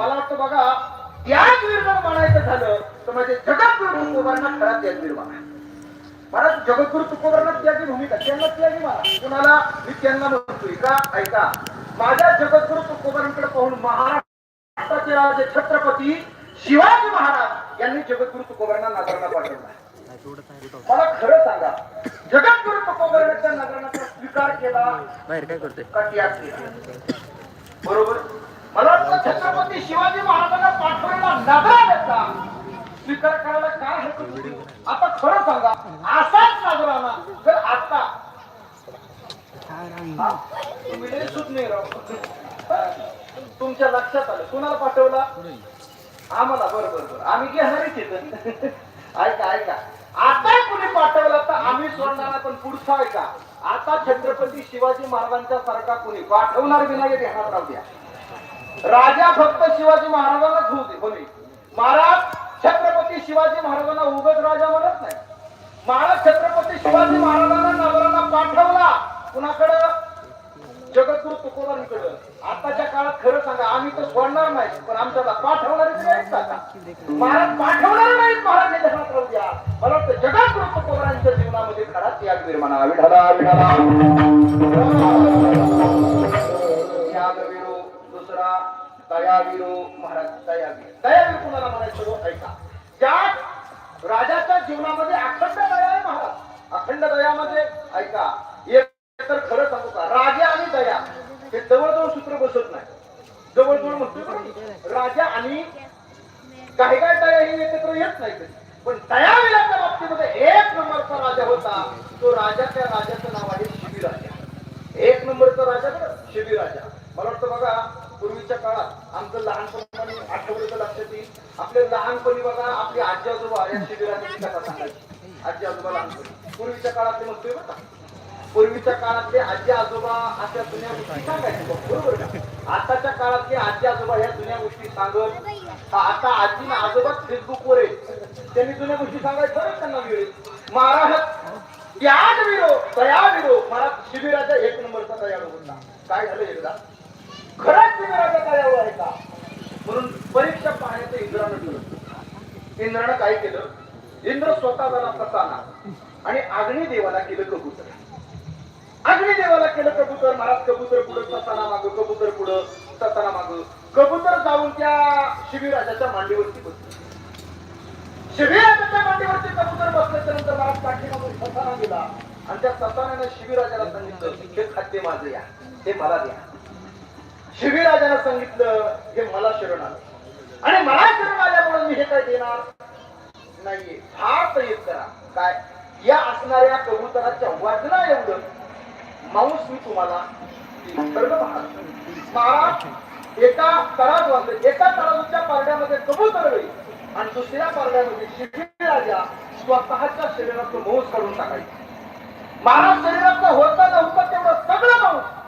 मला वाटतं बघा त्यागवीर जर म्हणायचं झालं तर म्हणजे जगद्गुरु तुकोबांना खरा त्यागवीर म्हणा महाराज जगद्गुरु तुकोबांना त्यागी भूमिका त्यांना त्यागी म्हणा कुणाला? मी त्यांना म्हणतोय का? ऐका. माझ्या जगद्गुरु तुकोबांकडे पाहून महाराष्ट्राचे राजे छत्रपती शिवाजी महाराज यांनी जगद्गुरु तुकोबांना नगराला पाठवला. मला खरं सांगा जगद्गुरु तुकोबांच्या नगराचा स्वीकार केला बाहेर काय करतोय? त्याग बरोबर? मला वाटतं छत्रपती शिवाजी महाराजांना पाठवलेला नगराचा स्वीकार करायला काय हरकत होती? आता खरं सांगा असाच नगराना जर आता हा? तुम्ही नाही राव. तुमच्या लक्षात आलं. कुणाला पाठवला? आम्हाला. बरं बरं बरं. आम्ही घेणार ऐका ऐका. आता कुणी पाठवला तर आम्ही सोडणार नाही, पण पुढचा ऐका. आता छत्रपती शिवाजी महाराजांच्या सारखा कुणी पाठवणार विनायक घेणार राहू द्या. राजा फक्त शिवाजी महाराजांनाच होते दे बोले महाराज छत्रपती शिवाजी महाराजांना उगत राजा म्हणत नाही. महाराज छत्रपती शिवाजी महाराजांना नगराला पाठवला कुणाकडं? जगद्गुरु तुकोबांकडं. आताच्या काळात खरं सांगा आम्ही तर सोडणार नाही पण आमच्याला पाठवणारे नाहीत का महाराज पाठवणार नाहीत महाराज निधनात राहू द्या. मला वाटतं जगद्गुरु तुकोबांच्या जीवनामध्ये खरा त्याग निर्माण विठाला विठाला दयावीरो महाराज दयावीर. दयावीर कुणाला म्हणायचं हो? ऐका. त्या राजाच्या जीवनामध्ये अखंड दया आहे महाराज. अखंड दयामध्ये ऐका. एक तर खरं सांगू का? राजा आणि दया हे जवळजवळ सूत्र बसत नाही. जवळजवळ म्हणतो राजा आणि काय काय दया हे एकत्र येत नाही पण दया दयाविलाच्या बाबतीमध्ये एक नंबरचा राजा होता. तो राजाच्या राजाचं नाव आहे शिबिराजा एक नंबरचा राजा शिबी राजा. मला वाटतं बघा पूर्वीच्या काळात आमचं लहानपणी आठवडीचं लक्षात येईल. आपले लहानपणी बघा आपली आजी आजोबा या शिबिराची कथा सांगायची. आजी आजोबा लहानपणी. पूर्वीच्या काळात ते म्हणतोय बघा पूर्वीच्या काळातले आजी आजोबा अशा जुन्या गोष्टी सांगायचे बरोबर का? आताच्या काळातले आजी आजोबा ह्या जुन्या गोष्टी सांगत आता आजी ना आजोबा फेसबुकवर आहे त्यांनी जुन्या गोष्टी सांगायचं बरं त्यांना मिळेल आहे. महाराज त्याग विरो दया विरो मला शिबिराचा एक नंबरचा तयार होता. काय झालं एकदा? खरंच शिबिराचा दयाळू आहे का? म्हणून परीक्षा पाहण्याचं इंद्रानं ठरवलं इंद्रानं काय केलं? इंद्र स्वतः झाला प्रसाना आणि अग्निदेवाला केलं कबूतर. अग्निदेवाला केलं कबूतर महाराज कबूतर पुढं सताना माग कबूतर पुढं सताना माग. कबूतर जाऊन त्या शिबिराजाच्या मांडीवरती बसलं. शिबिराजाच्या मांडीवरती कबूतर बसल्याच्या नंतर महाराज पाठीमागून सताना गेला. आणि त्या सतानाने शिबिराजाला सांगितलं हे खाद्य माझं या. हे मला द्या. शिवीराजानं सांगितलं हे मला शरण आलं आणि मला शरण आल्यामुळे मी हे काय देणार? नाहीये. फार प्रयत्न करा. काय? या असणाऱ्या कबुतराच्या वजना एवढं. मांस मी तुम्हाला महाराज एका तराज वाजले एका तराजूच्या पारड्यामध्ये कबूतर होईल. आणि दुसऱ्या पारड्यामध्ये शिबिर राजा स्वतःच्या शरीराचं मांस काढून टाकायचं. महाराज शरीराचं होतं नव्हतं तेवढं सगळं मांस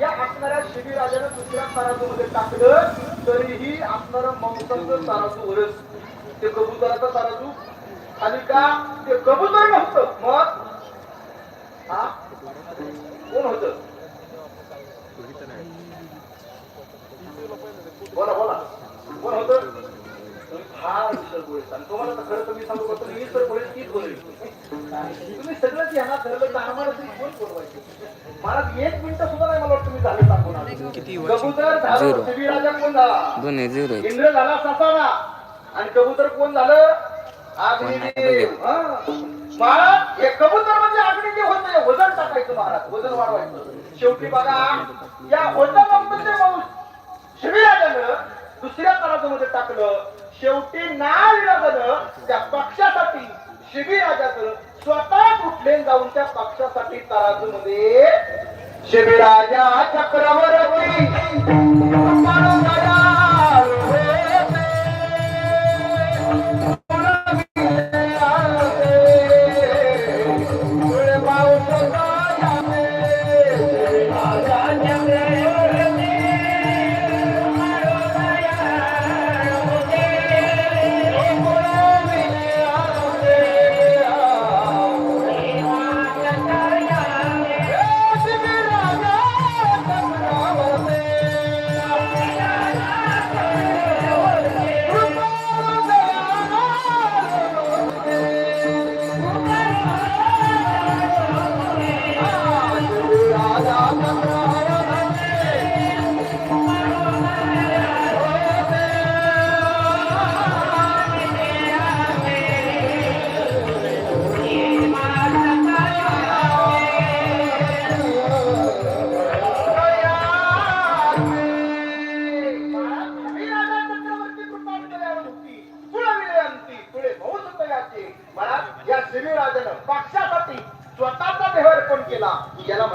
या असणाऱ्या शिबिराजानं दुसऱ्या तराजूमध्ये टाकलं तरीही असणारं मांसाचं तराजू वरच ते कबुतराचा तराजू आणि का? ते कबूतर नव्हतं. मग? हा? कोण होत? बोला बोला. कोण होत? फार विसर बोलत आणि तुम्हाला तर खरं तर मी सांगू का मी तर बोलेल तीच बोलेल तुम्ही सगळं ध्यानात धरलं तर आम्हाला तुम्ही कोण बोलवायचे मला एक मिनिट किती वर्ष? कबूतर झालं Zero. शिबिराजा कोण झाला दोन आहे झिरो झाला ससाना आणि कबूतर कोण झालं? हा. महाराज हे कबूतर म्हणजे अग्निदेव होत नाही वजन टाकायचं महाराज वजन वाढवायचं. शेवटी बघा या वजन माणूस शिबिराजानं दुसऱ्या तराजूमध्ये टाकलं शेवटी नाव विराजानं त्या पक्षासाठी शिबिराजाचं स्वतः कुठले जाऊन त्या पक्षासाठी तराजूमध्ये शिबिराजा चक्रवर्ती.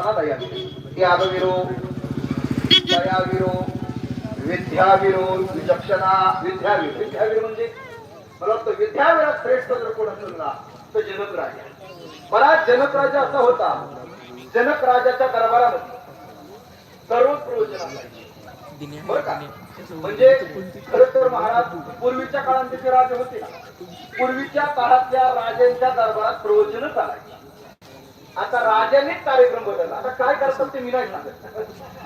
याला म्हणा दया त्यागविरो दयाविरो विद्याविरो विचक्षणा विद्यावीर विद्यावीर म्हणजे मला वाटतं विद्यावीरात श्रेष्ठ जर कोण असेल ना तर जनक राजा बराच जनक राजा असा होता जनक राजाच्या दरबारामध्ये सर्व प्रवचन बरं का? म्हणजे खरं तर महाराज पूर्वीच्या काळात जे राजे होते ना पूर्वीच्या काळातल्या राजांच्या दरबारात प्रवचन चालायचे आता राजानेच कार्यक्रम बदलला. आता काय करतात ते मी नाही सांगत.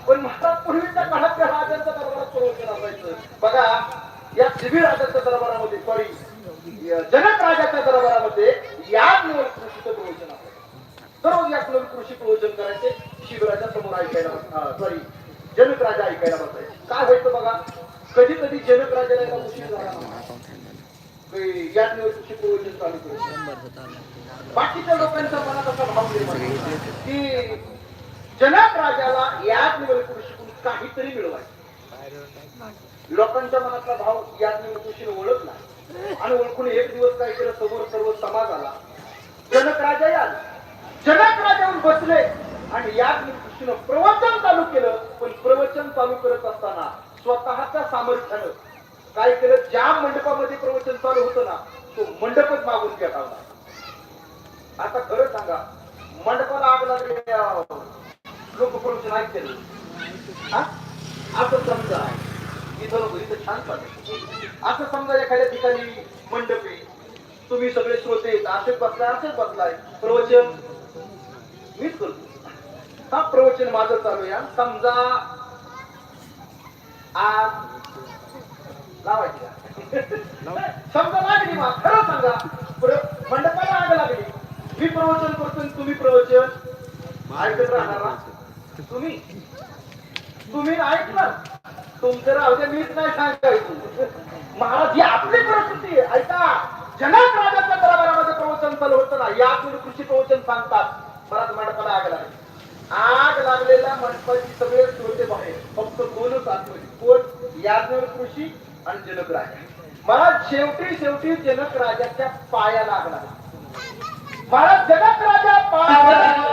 पण महाराज पूर्वीच्या काळात त्या राजांच्या दरबारात प्रवचन असायचं. बघा या शिबिर राजाच्या दरबारामध्ये सॉरी जनक राजाच्या दरबारामध्ये या निवड कृषीचं प्रवचन असायचं. दररोज या कुलवी कृषी प्रवचन करायचे शिबिराच्या समोर ऐकायला सॉरी जनक राजा ऐकायला बसायचे. काय व्हायचं बघा? कधी कधी जनक राजाला यायला उशीर झाला. ना. की या निवड चालू करू बाकीच्या लोकांचा मनात असा भाव निर्माण की जनक राजाला याच निवड कृषीतून काहीतरी मिळवायचं. लोकांच्या मनातला भाव याच निवड ओळखला. आणि ओळखून एक दिवस काय केलं समोर सर्व समाज आला. जनक राजा आला जनक राजाहून बसले. आणि याच निवडणुकीनं प्रवचन चालू केलं. पण प्रवचन चालू करत असताना स्वतःच्या सामर्थ्यानं काय केलं? ज्या मंडपामध्ये प्रवचन चालू होतं ना तो मंडपच मागून फेटावला आता खरं सांगा मंडपाला आग लागले लोक प्रवचन ऐकते असं समजा इथं इथं छान चालत असं समजा एखाद्या ठिकाणी मंडप आहे. तुम्ही सगळे श्रोते असेच बसलाय असेच बसलाय प्रवचन? मीच करतो हा प्रवचन माझं चालू या समजा आज लावायची का? समजा लागली मा खरं सांगा. मंडपाला आग लागली. मी प्रवचन करतो तुम्ही प्रवचन ऐकत राहणार ना? तुम्ही? तुम्ही ऐकलं तुमचं राहू दे मीच नाही सांगायचं महाराज ही आपली परिस्थिती आहे. ऐका जनक राजाच्या दरबारामध्ये प्रवचन चालू होतं ना या कृषी प्रवचन सांगतात. महाराज मंडपाला आग लागली. आग लागलेल्या मंडपाची सगळे श्रोते बाहेर. फक्त दोनच आतमध्ये. कोण? याज्ञर कृषी आणि जनक राजा. महाराज शेवटी शेवटी जनक राजाच्या पाया लागला. महाराज जनक राजा पाया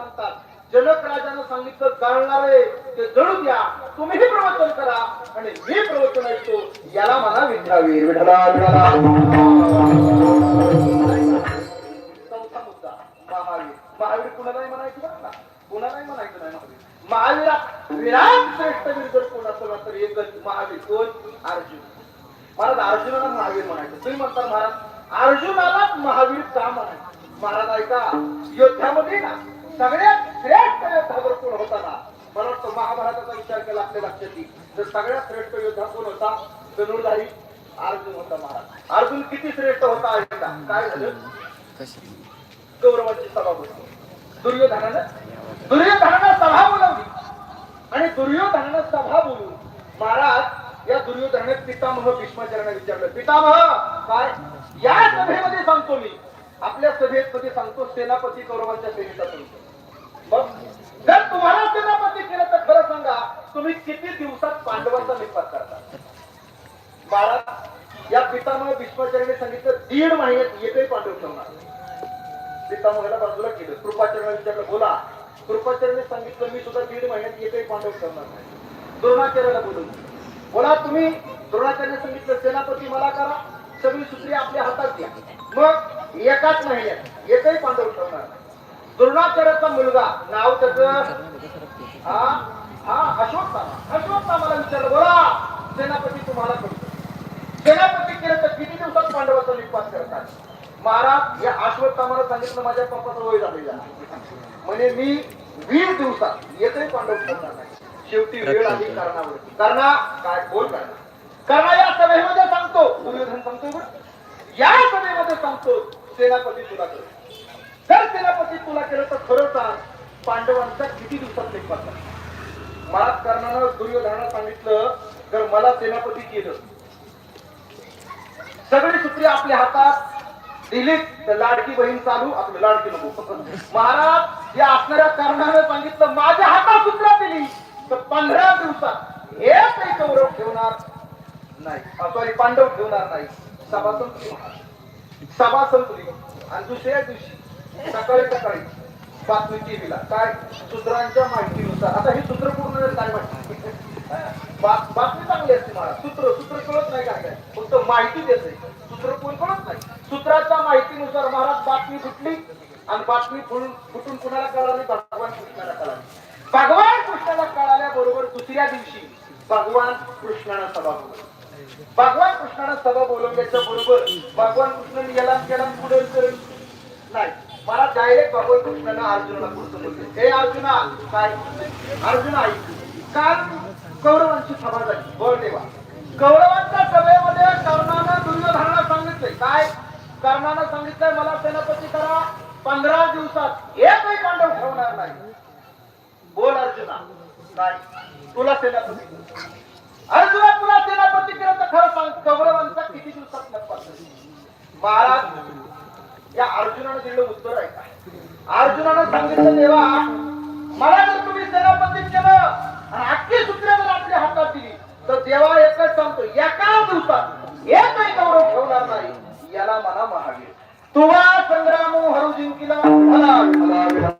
सांगतात. जनक राजाने सांगितलं जाणणार आहे ते जणू द्या तुम्हीही प्रवचन करा आणि हे प्रवचन ऐकतो. याला मला विचारावे महावीर. महाराज महावीर म्हणायचं. महाराज महावीर का म्हणायचं? महाराज ऐका योद्ध्यामध्ये ना सगळ्यात श्रेष्ठ योद्धावर कोण होता ना? मला वाटतं महाभारताचा विचार केला आपल्या लक्षात येईल. तर सगळ्यात श्रेष्ठ योद्धा कोण होता? धनुर्धारी अर्जुन होता महाराज. अर्जुन किती श्रेष्ठ होता काय झालं? कौरवांची सभा बोलतो दुर्योधनानं दुर्योधनानं सभा बोलवली. आणि दुर्योधनानं सभा बोलून महाराज या दुर्योधनाने पितामह भीष्माचार्यांना विचारलं पितामह काय? या सभेमध्ये सांगतो मी. आपल्या सभेत मध्ये सांगतो सेनापती कौरवांच्या सेनेचा सांगतो जर तुम्हाला सेनापती केलं तर खरं सांगा तुम्ही किती दिवसात पांडवांचा निपात करता? महाराज या पितामह भीष्माचार्याने सांगितलं दीड महिन्यात एकही पांडव ठेवणार पितामहाला बाजूला केलं. कृपाचरणाला विचारलं बोला कृपाचरणाने सांगितलं मी सुद्धा दीड महिन्यात एकही पांडव ठेवणार नाही. द्रोणाचार्याला बोलून बोला तुम्ही द्रोणाचार्याने सांगितलं सेनापती मला करा सगळी सूत्री आपल्या हातात घ्या. मग एकाच महिन्यात एकही पांडव ठेवणार नाही. द्रोणाचार्याचा मुलगा. नाव त्याचं? हा? हा अश्वत्थामा अश्वत्थामाला विचारलं बोला सेनापती तुम्हाला करतो सेनापती केलं तर किती दिवसात पांडवाचा निपात करतात? महाराज या अश्वत्थामाला सांगितलं माझ्या पप्पाचा वय झालेला म्हणजे मी वीस दिवसात एकही पांडव ठरणार नाही शेवटी वेळ आली कारणावरती. कर्णा काय बोल कर्णा. कर्णा या सभेमध्ये सांगतो. दुर्योधन सांगतो या सभेमध्ये सांगतो. सेनापती तुला कर जर सेनापती तुला केलं तर खरं सांग. पांडवांचा किती दिवसात निपात करणार मला कर्णानं दुर्योधनानं सांगितलं जर मला सेनापती केलं. सगळी सूत्रे आपल्या हातात. दिलीत तर लाडकी बहीण चालू. आपलं लाडकी नको. महाराज या असणाऱ्या कारणाने सांगितलं माझ्या हातात सूत्रा दिली. तर पंधरा दिवसात हे काही कौरव ठेवणार नाही. सॉरी पांडव ठेवणार नाही. सभा संपली सभा संपली आणि दुसऱ्या दिवशी सकाळी सकाळी बातमी टीव्हीला. काय? सूत्रांच्या माहितीनुसार. आता हे सूत्र पूर्ण काय माहिती? बातमी चांगली असते मला. सूत्र सूत्र कळत नाही काय काय फक्त माहिती देते. सूत्र कोण कळत नाही? सूत्राच्या माहितीनुसार महाराज बातमी फुटली आणि बातमी फुटून फुटून कुणाला कळाली? भगवान कृष्णाला कळाली. भगवान कृष्णाला कळाल्याबरोबर दुसऱ्या दिवशी भगवान कृष्णाला सभा बोलवली. भगवान कृष्णानं सभा बोलवल्याच्या बरोबर भगवान कृष्णाने याला केला पुढे करेल नाही. मला डायरेक्ट भगवान कृष्णानं अर्जुनाला पुढचं बोलले. हे अर्जुना काय? अर्जुना ऐक काल कौरवांची सभा झाली. बोल देवा. कौरवांच्या सभेमध्ये कर्णानं दुर्योधनाला सांगितलंय. काय? कर्णानं सांगितलंय मला सेनापती करा. पंधरा दिवसात एकही पांडव ठेवणार नाही. बोल अर्जुना. काय? तुला सेनापती अर्जुना तुला सेनापती केलं तर खरं सांग कौरवांचा किती दिवसात नफा महाराज या अर्जुनानं दिलेलं उत्तर आहे का अर्जुनानं सांगितलं देवा मला जर तुम्ही सेनापती केलं आणि अख्खी सूत्रे जर आपल्या हातात दिली तर देवा एकच सांगतो एका दिवसात एकही गौरव ठेवणार नाही याला मला महावीर. तुवा संग्राम हरू जिंकिला मला